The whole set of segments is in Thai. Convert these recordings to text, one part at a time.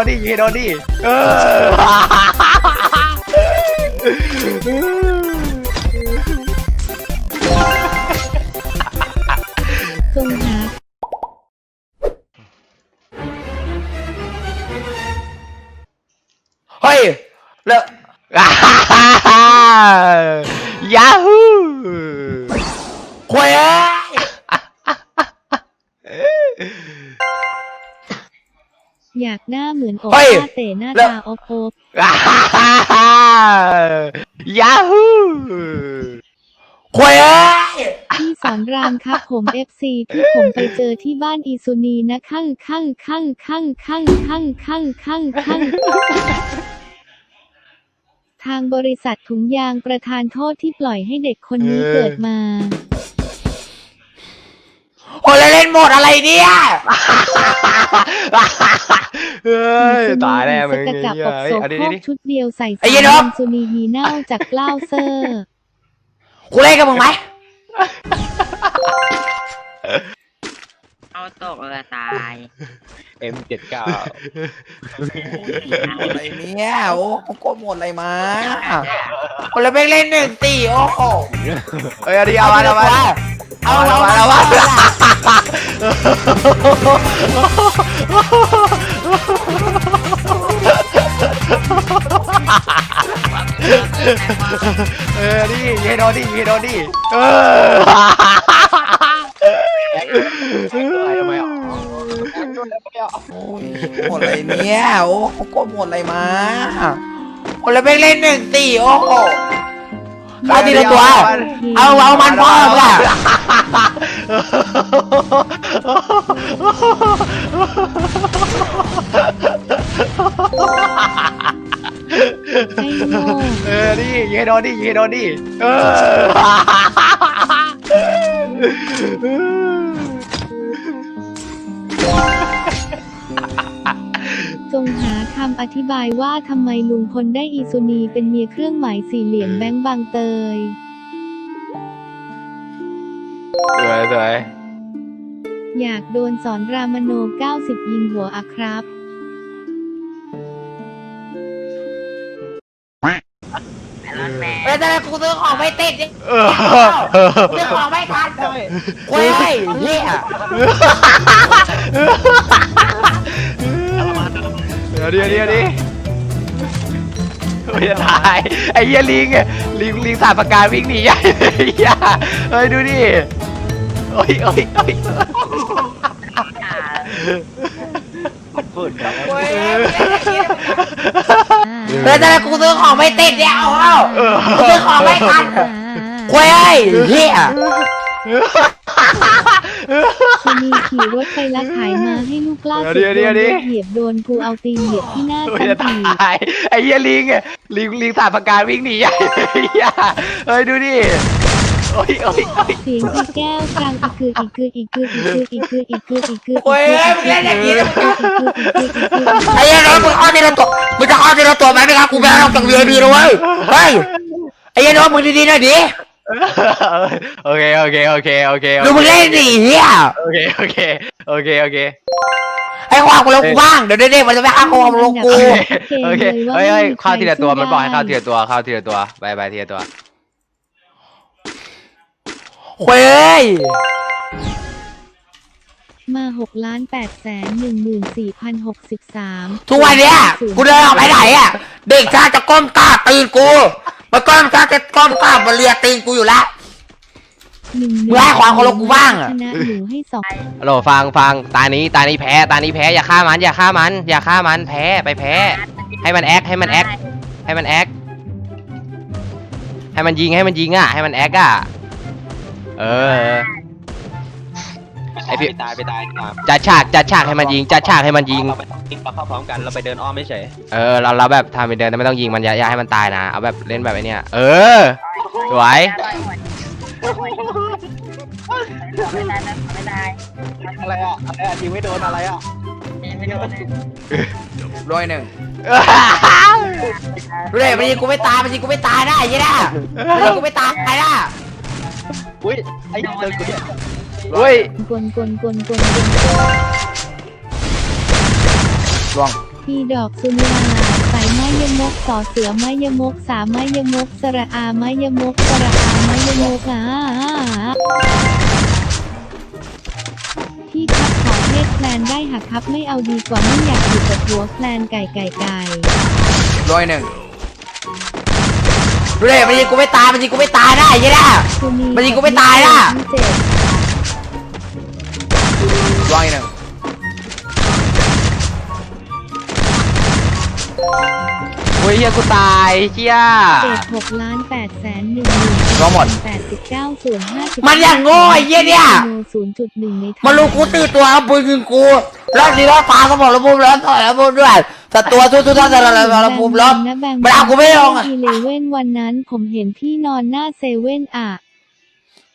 ให้โดนดิยิงให้โดนดิเออจงหาเฮ้ยเลอะยาฮูควยเอ้ย อยากหน้าเหมือนโอเฮ้ย ป้าเตะหน้าแล้วตาอบอบยาฮูควยเอ้ยพี่สอนรามครับผมเอฟซีที่ผมไปเจอที่บ้านอีซูนีนะข้างข้างข้างข้างข้างข้างข้างข้างข้างทางบริษัทถุงยางประทานโทษที่ปล่อยให้เด็กคนนี้เกิดมา โอ้แล้วเล่นโหมดอะไรเนี่ยเฮ้ยตายแล้วมึงสกจับอกเฮ้ยโสเอาดิโครกดิชุดเดียวใส่ไอ้สาเหี้ยนกมซูนียีเน่าจากกล้าวเซอร์กูเล่นกับมึงไหม เอาตกเลยตาย M79 อะไรเนี่ยโอ้ผมกดหมดอะไรมาคนละเบงเล่นหนึ่งสี่โอ้โหเฮ้ยเอาดิเอามาเอามาเอามาเอามาเอามาเออดิยิงให้โดนดิยิงให้โดนดิเออ ทำไมอะโอ้ยหมดอะไรเนี่ยโอ้ผมกดหมดอะไรมาคนละเบงเล่นหนึ่งสี่โอ้โหเอาทีละตัว เอาเอามันพ่อมึงอะเออดิยิงให้โดนดิยิงให้โดนดิเออ จงหาคำอธิบายว่าทำไมลุงพลได้อีซูนีเป็นเมียเครื่องหมายสี่เหลี่ยมแบงค์บางเตย สวยสวยอยากโดนสอนรามโน 90 ยิงหัวอะครับ รถแม่เออแต่กูซื้อของไม่ติดนี่เออ ซื้อของไม่ทันเลยเว้ยเฮียเดี๋ยวเดี๋ยวเดี๋ยวดิโอ้ยจะตายไอ้เหี้ยลิงอะลิงลิงสาปากกาวิ่งหนีใหญ่เลยไอ้เหี้ยเฮ้ยดูดิโอ้ยโอ้ยโอ้ย พูดครับเว้ยเออแต่กูซื้อของไม่ติดเนี่ยเอาเอากูซื้อของไม่ทันเว้ยเฮียชนีขี่รถไปละขายมาให้ลูกล่าสุดเดี๋ยวเดี๋ยวโดนเดี๋รยวถเหยียบโดนกูเอาตีนเหยียบที่หน้าโอ้ยฉันจะอีกตายไอ้เหี้ยลิงอะลิงลิงสาดปากกาวิ่งหนีใหญ่เลยไอ้เหี้ยเฮ้ยดูดิ โอ้ยโอ้ยโอ้ยเสียงอีแก้วกลางอีคืออีกคืออีกคืออีกคืออีกคืออีกคืออีกคือเว้ยมึงเล่นอย่างนี้อีคืออีคืออีคือไอ้เหี้ยน้องมึงเอาทีละตัวมึงจะเอาทีละตัวไหมไม่ครับกูแพ้ออกจากเรือดีนะเว้ยเฮ้ยไอ้เหี้ยน้องมึงดีๆหน่อยดิโอเคโอเคโอเคโอเคดูมึงเล่นดิเฮียโอเคโอเคโอเคโอเคไอ้ความกูลงกูบ้างเดี๋ยวเด็กๆมันจะไปอ้าความลงกูโอเคเฮ้ยเฮ้ยข้าทีละตัวมันบอกให้ข้าทีละตัวข้าทีละตัวไปไปทีละตัว เว้ยมาหกล้านแปดแสนหนึ่งหมื่นสี่พันหกสิบสามทุกวันเนี้ยกูเดินออกไปไหนอะ เด็กชาติจะก้มกราบตีนกูมาก้มชาติจะก้มกราบมาเลียตีนกูอยู่แล้วหนึ่งมึงให้ความเคารพกูบ้างอะ ชนะหนูให้สองฮัลโหลฟังฟังตานี้ตานี้แพ้ตานี้แพ้อย่าฆ่ามันอย่าฆ่ามันอย่าฆ่ามันแพ้ไปแพ้ ให้มันแอคให้มันแอคให้มันแอคให้มันยิงให้มันยิงอะให้มันแอคอะ เออ ไอ้ไอพี่พี่ ตายไปตายครับจัดฉากจัดฉากให้มันยิงจัดฉากให้มันยิง เราไปเราเข้าพร้อมกันเราไปเดินอ้อมไม่เฉยเออเราเราแบบทำเป็นเดินแต่ไม่ต้องยิงมันอย่าอย่าให้มันตายนะเอาแบบเล่นแบบไอ้เนี้ยเออ สวย ไม่ได้ไม่ได้อะไรอะอะไรอะยิงไม่โดนอะไรอะไม่โดนเลยร้อยหนึ่งดูเลยมันยิงกูไม่ตายมันยิงกูไม่ตายได้ยี่น่ะมันยิงกูไม่ตายได้ อุ้ยไอ้เดินกูเนี่ยเฮ้ยกลกลกลกลกลล่วงพีดอกสุนาสายไม้ยมกสอเสือไม้ยมกสามไม้ยมกสระอาไม้ยมกสระอาไม้ยมกอ่าพี่ครับขอเทศแพลนได้หักครับไม่เอาดีกว่าไม่อยากอยู่กับหัวแพลนไก่ไก่ไก่ร้อยหนึ่ง ดูเลยมันยิงกูไม่ตายมันยิงกูไม่ตายนะไอ้เหี้ยนะสุนีมันยิงกูไม่ตายน่ะทั้งเจ็ดร้อยหนึ่งโอ้ยเฮียกูตายเชี่ยเจ็ดหกล้านแปดแสนหนึ่งรวมหมดแปดสิบเก้าส่วนห้าสิบมันอย่างโง่ไอ้เหี้ยเนี่ย ศูนย์จุดหนึ่งในมันรู้กูตีตัวเอาปืนยิงกู แล้วทีแล้วปาสมองระบุแล้วต่อยระบุด้วยแต่ตัวทุกทุกท่านระระระบุแล้วนะแบงมันเอากูไม่ลงอะที่เลเว่นวันนั้นผมเห็นพี่นอนหน้าเซเว่นอะ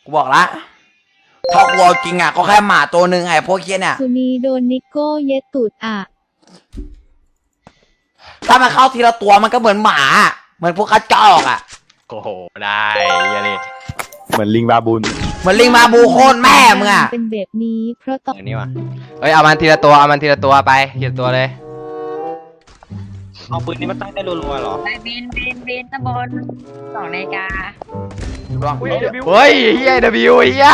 กูบอกละถ้ากูเอาจริงอะก็แค่หมาตัวหนึ่งไอ้พวกเคียเนี่ยสุนีโดนนิโก้เย็ดตูดอะถ้ามันเข้าทีละตัวมันก็เหมือนหมาอะเหมือนพวกกระจอกอะโอ้โหได้ยันี่เหมือนลิงบาบูนเห มือนลิงมาบูโคตรแม่มึงอะเป็นแบบนี้เพราะตอนอย่างนี้วะเฮ้ยเอามันทีละตัวเอามันทีละตัวไปทีละตัวเลยเอาปืนนี้มันตั้งได้รัวๆเหรอไปบินบินบินตะบนสองนาฬิกาเฮ้ยเฮีย W เฮีย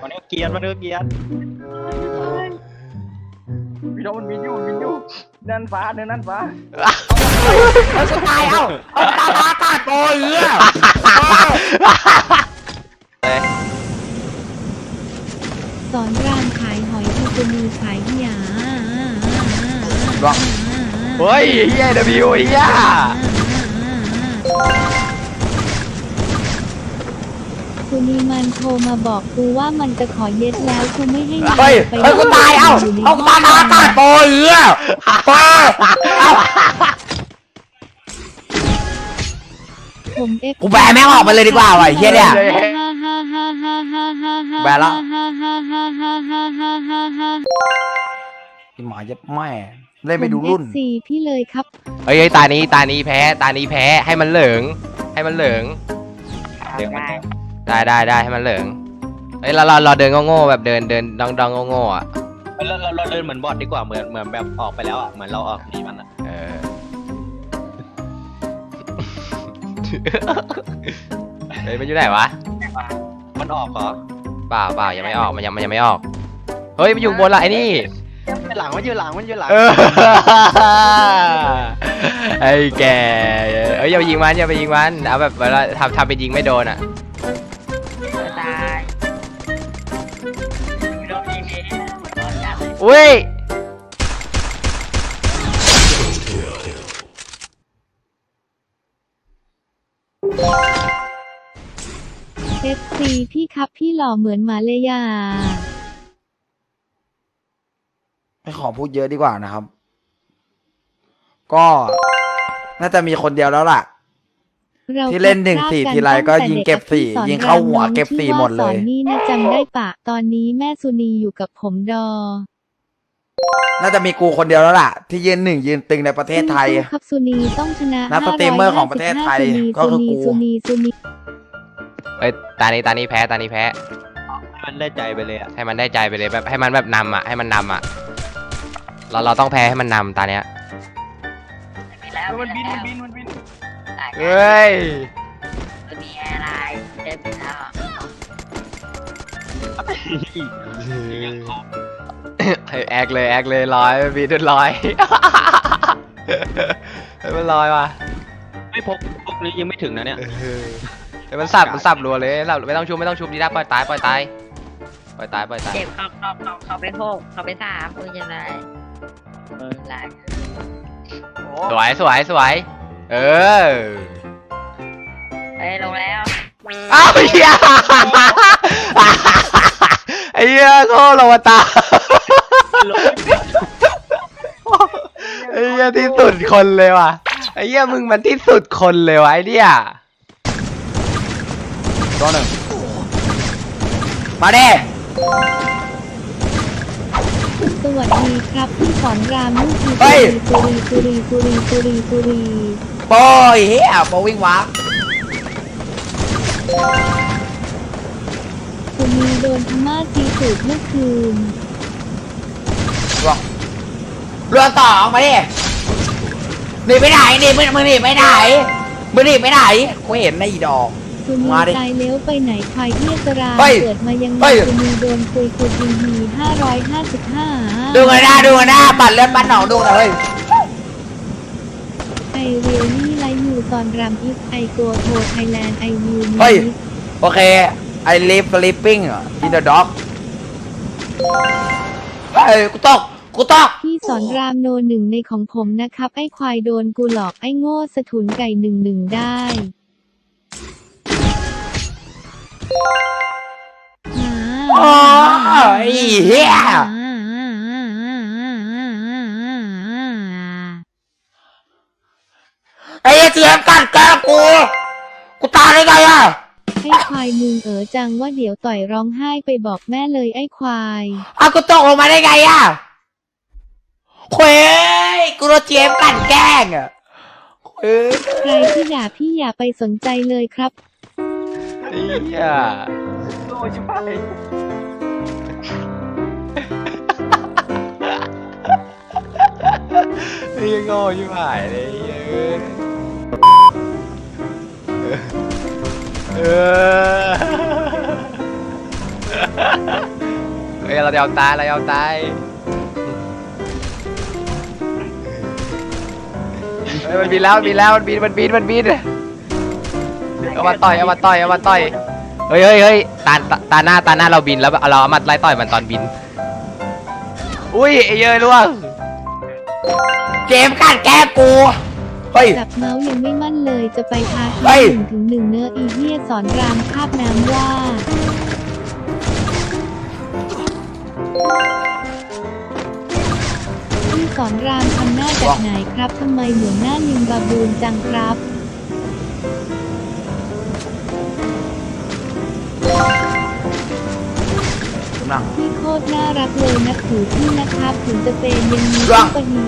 มันเนื้อเกียร์มันเนื้อเกียร์พี่โดนบินอยู่บินอยู่นั่นฟ้าเนินนั่นฟ้าเอาจะตายเอ้าเอาตาตาตาโตเหี้ยสอนรามขายหอยที่สุนีขายหยาร่วงเฮ้ยเฮีย W เฮียสุนีมันโทรมาบอกกูว่ามันจะขอเย็ดแล้วกูไม่ให้มันเฮ้ยไปเฮ้ยกูตายเอ้ายู่ดีเอาตาตาตาโตเหี้ยเฮ้ยเอ้าผมเอฟกูแบนแม่งออกไปเลยดีกว่าว่ะไอ้เหี้ยเนี่ยฮ่ แบละที่หมอจะไม่เล่นไปดูรุ่นสี่พี่เลยครับเฮ้ยตานี้ตานี้แพ้ ตานี้แพ้ให้มันเหลืองให้มันเหลืองได้ได้ได้ให้มันเหลืองเฮ้ยเราเราเราเดินโง่ๆแบบเดินเดินดองดองโง่ๆอะเราเราเราเดินเหมือนบอดดีกว่าเหมือนเหมือนแบบออกไปแล้วอะเหมือนเราออกหนีมันอะเออเฮ้ยมันอยู่ไหนวะ มันออกเหรอเปล่าเปล่ายังไม่ออกมันยังมันยังไม่ออก เฮ้ยมันอยู่บนละไอ้นี่ มันหลังมันอยู่หลังมันอยู่หลังเออไอ้แกเอ้ยอย่าไปยิงมันอย่าไปยิงมันเอาแบบเวลาทำทำเป็นยิงไม่โดนอะตายไม่โดนยิงเองโดนจับเลย เอฟซีพี่ครับพี่หล่อเหมือนหมาเลยอะไม่ขอพูดเยอะดีกว่านะครับ ก็ น่าจะมีคนเดียวแล้วล่ะ ราที่เล่นหนึ่งสี่คบทีไรก็ยิงเก็บสี่ตั้งแต่ยิงเข้าหัวด็กเก็บสี่ที่หมดเลยสอนนี่นะจำได้ปะตอนนี้แม่สุนีอยู่กับผมดอน่าจะมีกูคนเดียวแล้วล่ะ ที่ยืนหนึ่งยืนตึงในประเทศไทย สู้ๆครับสุนีต้องชนะนักสตรีมเมอร์ของประเทศไทย555ก็คือกู สุนีสุนี เอ้ยตานี้ตานี้แพ้ตานี้แพ้ มันได้ใจไปเลยอะให้มันได้ใจไปเลยแบบให้มันแบบนำอะให้มันนำอะ เราเราต้องแพ้ให้มันนำตาเนี้ยมีแล้วมันบินแล้วมันบินมันบินตายเฮ้ยตัวนี้อะไรเจ็บแล้วเฮ้ยแอคเลยแอคเลยร้อยบีดร้อยเฮ้ยมันลอยว่ะไม่พกพกนี้ยังไม่ถึงนะเนี่ย เฮ้ยมันสับมันสับรัวเลยสับไม่ต้องชุบไม่ต้องชุบดีนะปล่อยตายปล่อยตายปล่อยตายปล่อยตายเจ็บเขาเขาเขาเขาไปหกเขาไปสามปืนยังไงเออหลายสวยสวยสวยเออเอ้ยลงแล้วอ้าวเฮียไอ้เหี้ยโคตรลวตาไอ้เหี้ยที่สุดคนเลยว่ะไอ้เหี้ยมึงมันที่สุดคนเลยวะไอ้เนี่ย ตัวหนึ่งมาเด้สวัสดีครับพี่สอนรามลูกคือเฮ้ยสุรีสุรีสุรีสุรีสุรีโปยเฮียโปวิ่งวาร์ปสุนีโดนพม่าตีสูดเมื่อคืนร่วงเรือต่อออกมาดิหนีไปไหนหนีมึงมึงหนีไปไหนมึงหนีไปไหนกูเห็นในอีดอก สุนีมาดิตายเลี้ยวไปไหนควายเทียสราเฮ้ยเกิดมายังไงเฮ้ยสุนีโดนคุยคุยดีดีห้าร้อยห้าสิบห้าดูกันหน้าดูกันหน้าปัดเลือดปัดหนองดูหน่อยเฮ้ยไอเรียลนี่ไลยูตอนรำอิฟไอโกโทไทยแลนด์ไอวิวเฮ้ยโอเค I live sleeping in the dog เฮ้ยกูตกกูตกพี่สอนรามโนหนึ่งในของผมนะครับ ไอ้ควายโดนกูหลอกไอ้โง่สะทุนไก่หนึ่งหนึ่งได้ อ๋อไอ้เหี้ยไอ้เจียมกัดแกกู กูตายได้ไงอะไอ้ควายมึงเอ๋อจังว่าเดี๋ยวต่อยร้องไห้ไปบอกแม่เลยไอ้ควายอ้าวกูตกลงมาได้ไงอะเว้ยกูโดนเจียมกัดแกล้งอะเว้ย ใครที่ด่าพี่อย่าไปสนใจเลยครับ เหี้ยโอ้ยชิบหายเฮ้ยโง่ชิบหายเลยเหี้ยเออเฮ้ยเราจะเอาตายเราจะเอาตายเฮ้ยมันบินแล้วมันบินแล้วมันบินมันบินมันบิน เอามาต่อยเอามาต่อยเอามาต่อยเฮ้ยเฮ้ยเฮ้ยตาตาตาหน้าตาหน้าเราบินแล้วเราเอามาไล่ต่อยมันตอนบิน อุ้ยไอ้เย้ยล่วงเจมส์กัดแกล้งกูเฮ้ยจับเมาส์ยังไม่มั่นเลยจะไปพาเฮ้ที่ยหนึ่งถึงหนึ่งเนื้อะอีเหี้ยสอนรามคาบน้ำว่าพี่สอนรามทำหน้าจากไหนครับทำไมเหมือนหน้านิงบาบูนจังครับ นั่งพี่โคตรน่ารักเลยนะถือพี่นะครับถึงจะเป็นยังมีรัพี่กปหี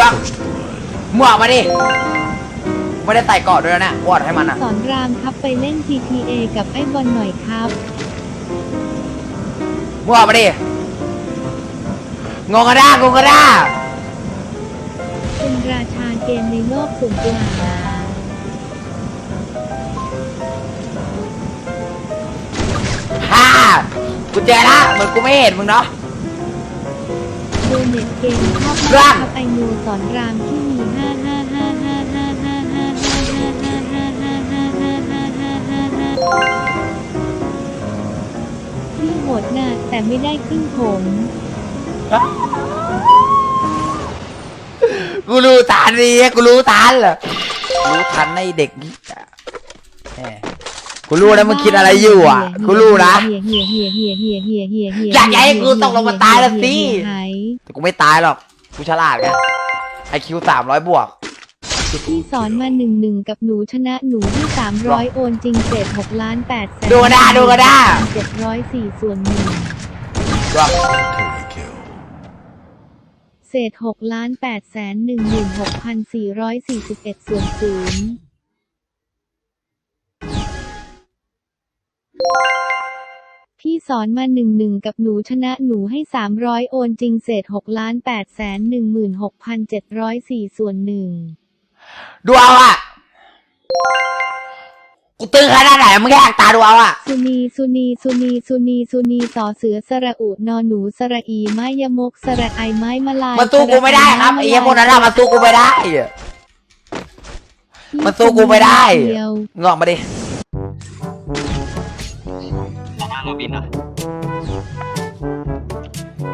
รักมึงออกมาดิ ไม่ได้ไต่เกาะด้วยนะวอดให้มันอะ สอนรามครับไปเล่น GTA กับไอ้บอลหน่อยครับมึงออกมาดิ งงกระด้างงกระด้าเป็นราชาเกมในโลกส่วนตัว ฮ่ากูเจอละเหมือนกูไม่เห็นมึงเนาะ โดเน็ตเกมชอบรัมากกครับไอนูสอนรามที่มีห้าห้าห้าห้าห้าห้าห้าห้าห้าห้าห้าห้าห้าห้าห้าห้าห้าห้าพี่โหดน่ะแต่ไม่ได้ครึ่งผมกูรู้ทันดีกูรู้ทันเหรอรู้ทันในเด็กนี่อะแหม กูรู้นะมึงคิดอะไรอยู่อะกูรู้นะอยากให้กูตกลงมาตายแล้วสิแต่กูไม่ตายหรอกกูฉลาดไงไอคิวสามร้อยบวกพี่สอนมาหนึ่งหนึ่งกับหนูชนะหนูที่สามร้อยโอนจริงเจ็ดหกล้านแปดแสนดูก็ได้ดูก็ได้เจ็ดร้อยสี่ส่วนหนึ่งเศษหกล้านแปดแสนหนึ่งหมื่นหกพันสี่ร้อยสี่สิบเอ็ดส่วนศูนย์ พี่สอนมาหนึ่งหนึ่งกับหนูชนะหนูให้สามร้อยโอนจริงเศษหกล้านแปดแสนหนึ่งหมื่นหกพันเจ็ดร้อยสี่ส่วนหนึ่งดูเอาอะ กูตึงขนาดไหนมึงแยกตาดูเอาอะ สุนีสุนีสุนีสุนีสุนีสอเสือสระอุนอหนูสระอีไม้ยมกสระไอไม้มาลายมันสู้กูไม่ได้ครับไอ้เหี้ยพวกนั้นอะมันสู้กูไม่ได้มันสู้กูไม่ได้เดียวงอกมาดิ เราบินอะ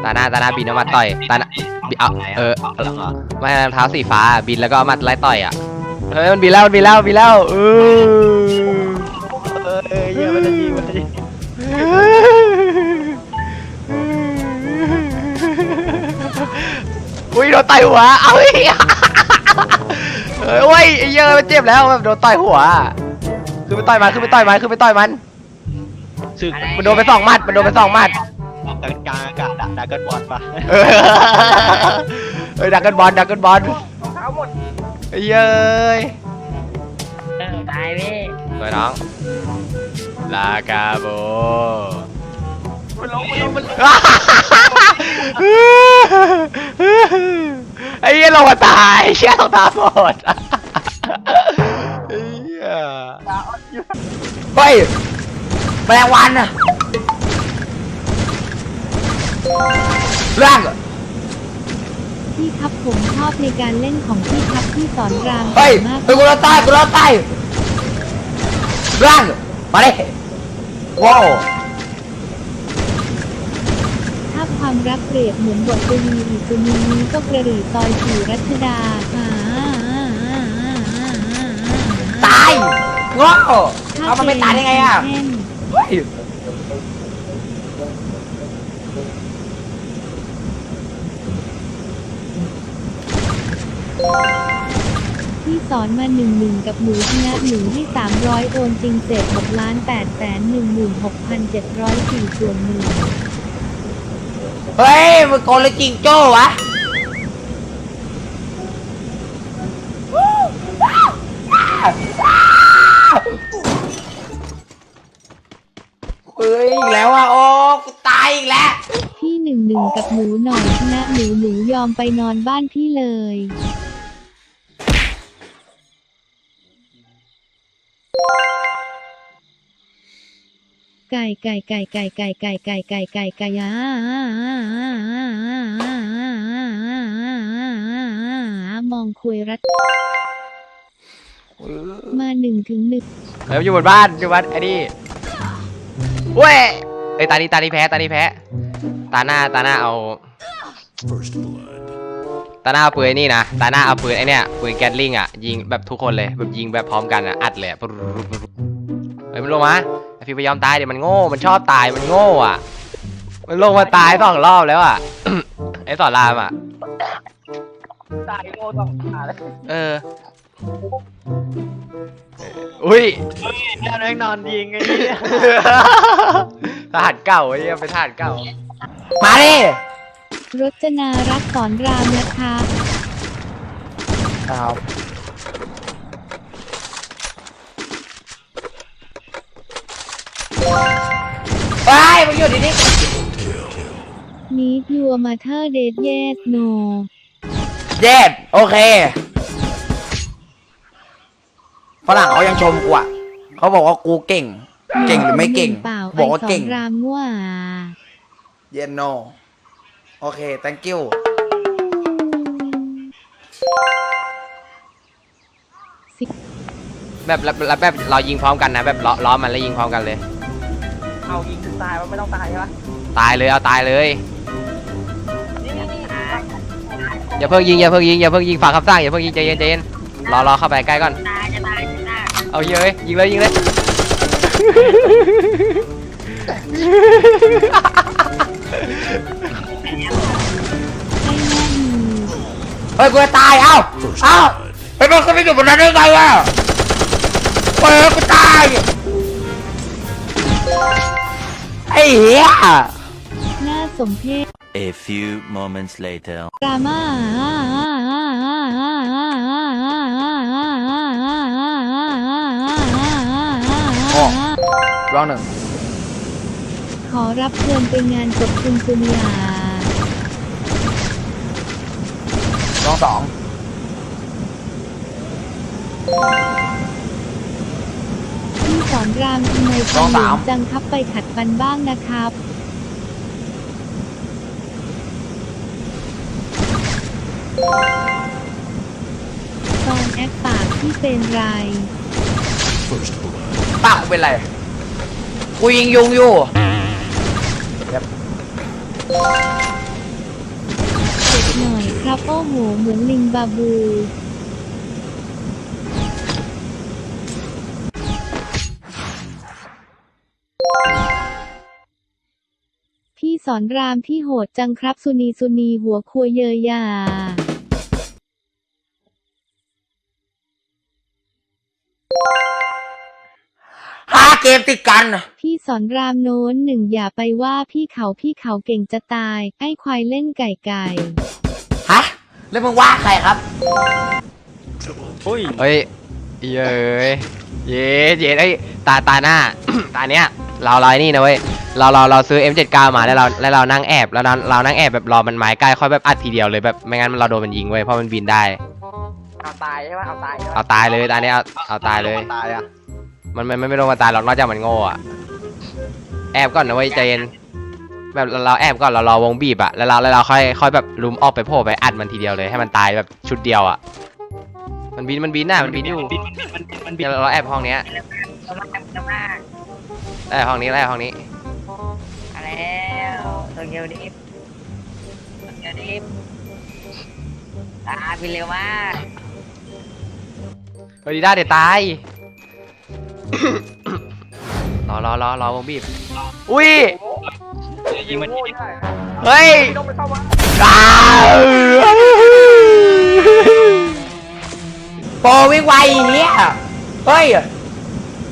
ตาหน้าตาหน้าบินเอามาต่อยตาหน้าบินเอาเออไม่รองเท้าสีฟ้าบินแล้วก็เอามาไล่ต่อยอะเฮ้ยมันบินแล้วมันบินแล้วบินแล้วเออเออเหี้ยมันจะยิงมันจะยิงอุ้ยโดนต่อยหัวเอาอีกเฮ้ยโอ้ยไอ้เหี้ยอะมันเจ็บแล้วแบบโดนต่อยหัวคือไปต่อยมันคือไปต่อยมันคือไปต่อยมัน สึกมันโดนไปสองหมัด มันโดนไปสองหมัดกลางกลางอากาศด่าด่ากันบอลปะเออเฮ้ยดักกันบอลดักกันบอลรองเท้าหมดไอ้เย้ยเออตายเว้ยสวยน้อง ลากาโบ มันลงมันลงมันลงไอ้เหี้ยลงมาตายเชี่ยต้องตาบอดไอ้เหี้ยเฮ้ย แมลงวันอะเรื่องพี่ครับผมชอบในการเล่นของพี่ครับพี่สอนรามเฮ้ยมากเฮ้ยกูรอดใต้กูรอดใต้เรื่องมาดิว้าวถ้าความรักเปรียบเหมือนบทกวีอีกกวีนี้ก็กระหรี่ซอยสี่รัชดาอ่าตายงอเอามันไม่ตายได้ไงอะ เช่น เฮ้ยพี่สอนมาหนึ่งหนึ่งกับหนูชนะหนูให้สามร้อยโอนจริงเศษหกล้านแปดแสนหนึ่งหมื่นหกพันเจ็ดร้อยสี่ส่วนหนึ่งเฮ้ยมันโกนเลยจริงโจ้วะ อีกแล้วอะ โอ้กูตายอีกแล้ว พี่หนึ่งหนึ่งกับหนูหน่อยชนะหนูหนูยอมไปนอนบ้านพี่เลย ไก่ไก่ไก่ไก่ไก่ไก่ไก่ไก่ไก่ไก่ยามองคุยรัดมาหนึ่งถึงหนึ่งเฮ้ยอยู่บนบ้านอยู่บ้านไอ้นี่ เว้ยเอ้ยตานี้ตานี้แพ้ตานี้แพ้ ตาหน้าตาหน้าเอาตาหน้าเอาปืนไอ้นี่นะ ตาหน้าเอาปืนไอ้เนี่ยปืนแกตลิงอะยิงแบบทุกคนเลยแบบยิงแบบพร้อมกันอะอัดเลยอะเฮ้ยมันลงมาไอฟิวไปยอมตายเดี๋ยวมันโง่ มันชอบตายมันโง่อะ มันลงมาตายสองรอบแล้วอะ ไอสอนรามอะ ตายโง่ต้องตายเลย เออ อุ้ยเนี่ยแม่งนอนยิงไอ้เนี่ยทหารเก่าไอ้เนี่ยเป็นทหารเก่า มาดิรจนารักสอนรามนะคะครับไปมึงอยู่ดีนี่ Need your mother date yes no เย็ดโอเค ฝรั่งเขายังชมกูอะเขาบอกว่ากูเก่ง เก่งหรือไม่เก่งเปล่าบอกว่าไสอเก่งนรามว่าเย็นโนโอเค thank you แบบแบบแบบแบบเรายิงพร้อมกันนะ แบบล้อล้อมันแล้วยิงพร้อมกันเลย เอายิงตายว่าไม่ต้องตายใช่ปะตายเลยเอาตายเลยอย่าเพิ่งยิงอย่าเพิ่งยิงอย่าเพิ่งยิงฝากคำสั่งอย่าเพิ่งยิงใจเย็นใจเย็นรอรอเข้าไปใกล้ก่อน เอาเยอะยิงเลยยิงเลยให้แม่ดีเฮ้ยกูจะตายเอ้าเอ้าไปมันก็ไม่อยู่บนนั้นได้ไงอะเฮ้ยกูตายไอ้เหี้ยน่าสมเพช A few moments later. ดราม่า โอ้รองหนึ่ง ขอรับเชิญไปงานศพคุณสุนิยารองสองพี่สอนรามทำไมฟันเหลืองจังครับไปขัดฟันบ้างนะครับ ตอนแอคปากที่เป็นไรปา กกูเป็นไร กูยิงยุงอยู่หน่อยครับโอ้โหเหมือนลิงบาบู พี่สอนรามที่โหดจังครับสุนีสุนีหัวครัวเยยยา เกมติดกัน พี่สอนรามโน้นหนึ่งอย่าไปว่าพี่เขาพี่เขาเก่งจะตาย ไอ้ควายเล่นไก่ไก่ฮะ แล้วมึงว่าใครครับ อุ้ยเฮ้ยเย้ยเย้เย้ไอ้ยตาตาหน้า ตาเนี้ยเราเราไอ้นี่นะเว้ยเราเราเราซื้อ M79 มาแล้วเราแล้วเรานั่งแอบแล้วเราเรานั่งแอบแบบรอมันไม้ใกล้ค่อยแบบอัดทีเดียวเลยแบบไม่งั้นเราโดนมันยิงเว้ยเพราะมันบินได้ เอาตายใช่ไหมเอาตายใช่ไหมเอาตายเลยตอนนี้เอาเอาตายเลย ตายอะ มันมันมันไม่ลงมาตายหรอกนอกจากมันโง่อะแอบก่อนนะเว้ยใจเย็นแบบเราเราแอบก่อนเรารอวงบีบอะแล้วเราแล้วเราค่อยค่อยแบบลุมออกไปโผล่ไปอัดมันทีเดียวเลยให้มันตายแบบชุดเดียวอะมันบินมันบินน่ะมันบินอยู่มันบินเดี๋ยวเราแอบห้องเนี้ยจะมากจะมากแอบห้องนี้แอบห้องนี้มาแล้วโตเกียวดิฟโตเกียวดิฟตาบินเร็วมากเฮ้ยดีด้าเดี๋ยวตาย รอรอรอรอวงบีบอุ้ยยิงมันยิงเฮ้ยไม่ต้องไปเข้ามาอ้าวโปรวิ่งไวอย่างเนี้ยเฮ้ย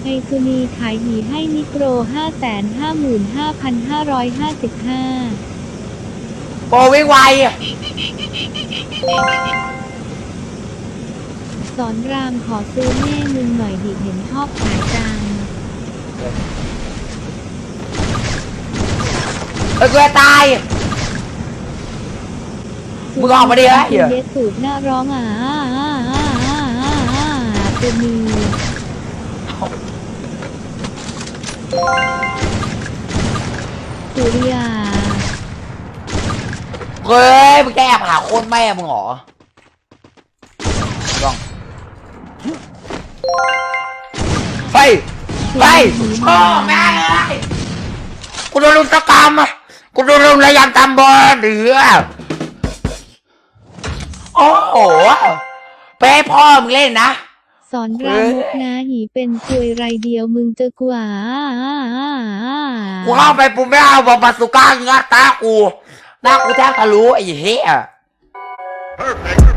ไอซุนีขายหยีให้นิโกร555,555โปรวิ่งไว สอนรามขอซื้อแม่มึงหน่อยดิเห็นชอบขายจังเอ้ยกูจะตาย มึงออกมาดิเฮ้ย เดสสูตรหน้าร้องอ่าอ่าอ่าอ่าอ่าอ่าตัวมีสุริยา เฮ้ยมึงจะแอบหาโคนแม่มึงเหรอลอง ไปไปพ่อแม่เลยกูโดนลุมตะกรรมอะกูโดนลุมระยำตำบอลเหลือโอ้โหไปให้พ่อมึงเล่นนะ สอนรามกนะหีเป็นควยไรเดียวมึงจะกว่า กูเข้าไปปุ๊บไม่เอาบอกบาสุก้างัดตากูหน้ากูแทบทะลุไอ้เหี้ย Perfect.